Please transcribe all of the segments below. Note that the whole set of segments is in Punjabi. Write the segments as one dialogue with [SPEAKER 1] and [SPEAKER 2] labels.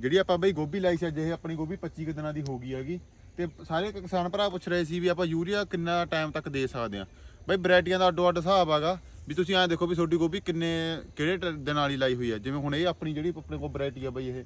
[SPEAKER 1] ਜਿਹੜੀ ਆਪਾਂ ਬਈ ਗੋਭੀ ਲਾਈ ਸੀ ਅੱਜ, ਇਹ ਆਪਣੀ ਗੋਭੀ 25 ਕੁ ਦਿਨਾਂ ਦੀ ਹੋ ਗਈ ਹੈਗੀ। ਤੇ ਸਾਰੇ ਕਿਸਾਨ ਭਰਾ ਪੁੱਛ ਰਹੇ ਸੀ ਵੀ ਆਪਾਂ ਯੂਰੀਆ ਕਿੰਨਾ ਟਾਈਮ ਤੱਕ ਦੇ ਸਕਦੇ ਆ ਬਈ ਵੈਰਾਈਟੀਆਂ ਦਾ ਅੱਡੋ ਅੱਡ ਹਿਸਾਬ ਹੈਗਾ, ਵੀ ਤੁਸੀਂ ਐਂ ਦੇਖੋ ਵੀ ਤੁਹਾਡੀ ਗੋਭੀ ਕਿੰਨੇ, ਕਿਹੜੇ ਟ- ਦਿਨਾਂ ਵਾਲੀ ਲਾਈ ਹੋਈ ਹੈ? ਜਿਵੇਂ ਹੁਣ ਇਹ ਆਪਣੀ ਜਿਹੜੀ ਆਪਣੇ ਕੋਲ ਵੈਰਾਈਟੀ ਆ ਬਈ ਇਹ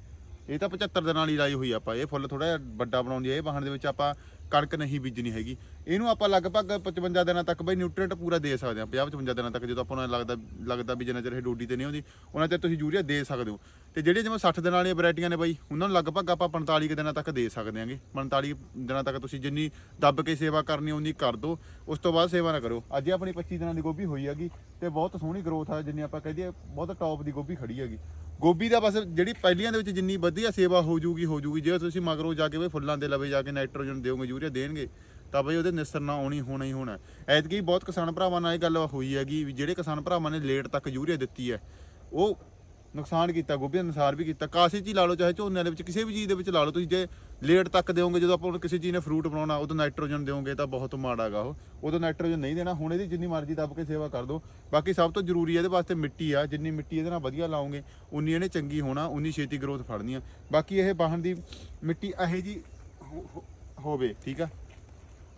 [SPEAKER 1] ਇਹ ਤਾਂ 75 ਦਿਨਾਂ ਵਾਲੀ ਲਾਈ ਹੋਈ ਆਪਾਂ। ਇਹ ਫੁੱਲ ਥੋੜਾ ਜਿਹਾ ਵੱਡਾ ਬਣਾਉਂਦੀ ਹੈ ਇਹ ਵਾਹਣ ਦੇ ਵਿੱਚ ਆਪਾਂ ਕਣਕ ਨਹੀਂ ਬੀਜਣੀ ਹੈਗੀ। ਇਹਨੂੰ ਆਪਾਂ ਲਗਭਗ 55 ਦਿਨਾਂ ਤੱਕ ਬਈ ਨਿਊਟ੍ਰੀਐਂਟ ਪੂਰਾ ਦੇ ਸਕਦੇ ਆ 50 55 ਦਿਨਾਂ ਤੱਕ। ਜਦੋਂ ਆਪਾਂ ਨੂੰ ਲੱਗਦਾ ਲੱਗਦਾ ਵੀ ਜਿੰਨਾ ਚਿਰ ਇਹ ਡੋਡੀ ਤੇ ਨਹੀਂ ਆਉਂਦੀ, ਉਹਨਾਂ ਚਿਰ ਤੁਸੀਂ ਯੂਰੀਆ ਦੇ ਸਕਦੇ ਹੋ। ਤੇ ਜਿਹੜੇ ਜਿਵੇਂ 60 ਦਿਨਾਂ ਵਾਲੀਆਂ ਵੈਰਾਈਟੀਆਂ ਨੇ ਬਾਈ, ਉਹਨਾਂ ਨੂੰ ਲਗਭਗ ਆਪਾਂ 45 ਕੁ ਦਿਨਾਂ ਤੱਕ ਦੇ ਸਕਦੇ ਹਾਂਗੇ। 45 ਦਿਨਾਂ ਤੱਕ ਤੁਸੀਂ ਜਿੰਨੀ ਦੱਬ ਕੇ ਸੇਵਾ ਕਰਨੀ, ਉਨੀ ਕਰ ਦਿਓ ਉਸ ਤੋਂ ਬਾਅਦ ਸੇਵਾ ਨਾ ਕਰੋ। ਅੱਜ ਆਪਣੀ 25 ਦਿਨਾਂ ਦੀ ਗੋਭੀ ਹੋਈ ਹੈਗੀ ਤੇ ਬਹੁਤ ਸੋਹਣੀ ਗਰੋਥ ਆ, ਜਿੰਨੀ ਆਪਾਂ ਕਹਦੇ ਬਹੁਤ ਟੌਪ ਦੀ ਗੋਭੀ ਖੜੀ ਹੈਗੀ। ਗੋਭੀ ਦਾ ਬਸ ਜਿਹੜੀ ਪਹਿਲੀਆਂ ਦੇ ਵਿੱਚ ਜਿੰਨੀ ਵਧੀਆ ਸੇਵਾ ਹੋ ਜੂਗੀ ਹੋ ਜੂਗੀ। ਜੇ ਤੁਸੀਂ ਮਗਰੋਂ ਜਾ ਕੇ ਬਈ ਫੁੱਲਾਂ ਦੇ ਲਵੇ, ਜਾ ਕੇ ਨਾਈਟ੍ਰੋਜਨ ਦਿਓਗੇ, ਯੂਰੀਆ ਦੇਣਗੇ, ਤਾਂ ਬਈ ਉਹਦੇ ਨਿਸਰ ਨਾ ਆਉਣੀ, ਹੋਣਾ ਹੀ ਹੋਣਾ। ਐਤਕੀ ਬਹੁਤ ਕਿਸਾਨ ਭਰਾਵਾਂ ਨਾਲ ਇਹ ਗੱਲ ਹੋਈ ਹੈਗੀ ਵੀ ਜਿਹੜੇ ਕਿਸਾਨ ਭਰਾਵਾਂ ਨੇ ਲੇਟ ਤੱਕ ਯੂਰੀਆ ਦਿੱਤੀ ਹੈ, ਉਹ ਨੁਕਸਾਨ ਕੀਤਾ, ਗੋਭੀ ਦਾ ਵੀ ਕੀਤਾ। ਕਾਸੇ ਚ ਹੀ ਲਾ ਲਓ, ਚਾਹੇ ਝੋਨੇ ਦੇ ਵਿੱਚ, ਕਿਸੇ ਵੀ ਚੀਜ਼ ਦੇ ਵਿੱਚ ਲਾ ਲਓ, ਤੁਸੀਂ ਜੇ ਲੇਟ ਤੱਕ ਦਿਓਗੇ, ਜਦੋਂ ਆਪਾਂ ਹੁਣ ਕਿਸੇ ਚੀਜ਼ ਨੇ ਫਰੂਟ ਬਣਾਉਣਾ, ਉਦੋਂ ਨਾਈਟ੍ਰੋਜਨ ਦਿਓਗੇ, ਤਾਂ ਬਹੁਤ ਮਾੜਾ ਗਾ ਉਹ। ਉਦੋਂ ਨਾਈਟ੍ਰੋਜਨ ਨਹੀਂ ਦੇਣਾ, ਹੁਣ ਇਹਦੀ ਜਿੰਨੀ ਮਰਜ਼ੀ ਦੱਬ ਕੇ ਸੇਵਾ ਕਰ ਦਿਓ। ਬਾਕੀ ਸਭ ਤੋਂ ਜ਼ਰੂਰੀ ਇਹਦੇ ਵਾਸਤੇ ਮਿੱਟੀ ਆ, ਜਿੰਨੀ ਮਿੱਟੀ ਇਹਦੇ ਨਾਲ ਵਧੀਆ ਲਾਓਗੇ, ਉਨੀ ਇਹਨੇ ਚੰਗੀ ਹੋਣਾ, ਉਨੀ ਛੇਤੀ ਗਰੋਥ ਫੜਨੀ ਆ। ਬਾਕੀ ਇਹ ਬਾਹਣ ਦੀ ਮਿੱਟੀ ਇਹੋ ਜੀ ਹੋਵੇ, ਠੀਕ ਆ?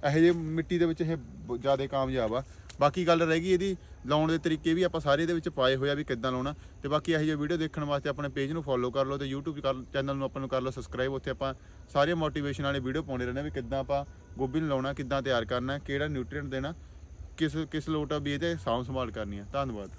[SPEAKER 1] ਇਹੋ ਜਿਹੀ ਮਿੱਟੀ ਦੇ ਵਿੱਚ ਇਹ ਜ਼ਿਆਦਾ ਕਾਮਯਾਬ ਆ। ਬਾਕੀ ਗੱਲ ਰਹਿ ਗਈ ਇਹਦੀ, ਲਾਉਣ ਦੇ ਤਰੀਕੇ ਵੀ ਆਪਾਂ ਸਾਰੇ ਇਹਦੇ ਵਿੱਚ ਪਾਏ ਹੋਏ ਆ ਵੀ ਕਿੱਦਾਂ ਲਾਉਣਾ। ਤੇ ਬਾਕੀ ਇਹੋ ਜਿਹੇ ਵੀਡੀਓ ਦੇਖਣ ਵਾਸਤੇ ਆਪਣੇ ਪੇਜ ਨੂੰ ਫੋਲੋ ਕਰ ਲਓ ਤੇ YouTube ਚੈਨਲ ਨੂੰ ਆਪਾਂ ਨੂੰ ਕਰ ਲਓ ਸਬਸਕ੍ਰਾਈਬ ਉੱਥੇ ਆਪਾਂ ਸਾਰੇ ਮੋਟੀਵੇਸ਼ਨ ਵਾਲੇ ਵੀਡੀਓ ਪਾਉਂਦੇ ਰਹਿੰਦੇ ਆ ਵੀ ਕਿੱਦਾਂ ਆਪਾਂ ਗੋਭੀ ਨੂੰ ਲਾਉਣਾ, ਕਿੱਦਾਂ ਤਿਆਰ ਕਰਨਾ, ਕਿਹੜਾ ਨਿਊਟ੍ਰੀਐਂਟ ਦੇਣਾ, ਕਿਸ ਕਿਸ ਲੋਟ ਆ ਵੀ ਇਹਦੇ ਸਾਂਭ ਸੰਭਾਲ ਕਰਨੀ ਹੈ ਧੰਨਵਾਦ।